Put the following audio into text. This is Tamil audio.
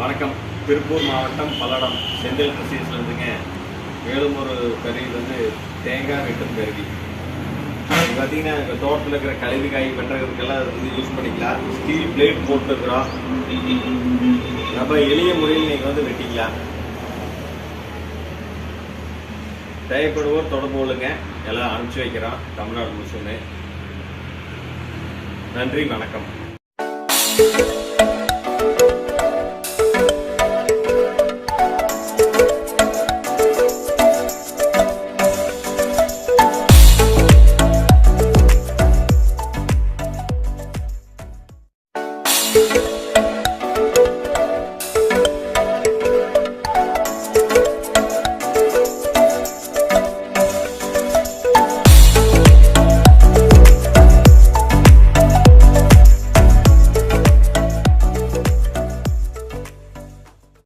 வணக்கம். திருப்பூர் மாவட்டம் பல்லடம் செந்தில் கிறிஸ்டியன்ஸ்ல இருந்துங்க மேலும் ஒரு கருவி வந்து தேங்காய் வெட்டும் கருவி. இது பார்த்தீங்கன்னா எங்கள் தோட்டத்தில் இருக்கிற கழிவு காய் வெட்டுறதுக்கெல்லாம் இது வந்து யூஸ் பண்ணிக்கலாம். ஸ்டீல் பிளேட் போட்டுருக்குறோம். நம்ம எளிய முறையில் நீங்கள் வந்து வெட்டிக்கலாம். தேவைப்படுவோர் தொடர்பு கொள்ளுங்க. எல்லாம் அனுப்பிச்சி வைக்கிறோம். தமிழ்நாடு முழுசுமே. நன்றி வணக்கம்.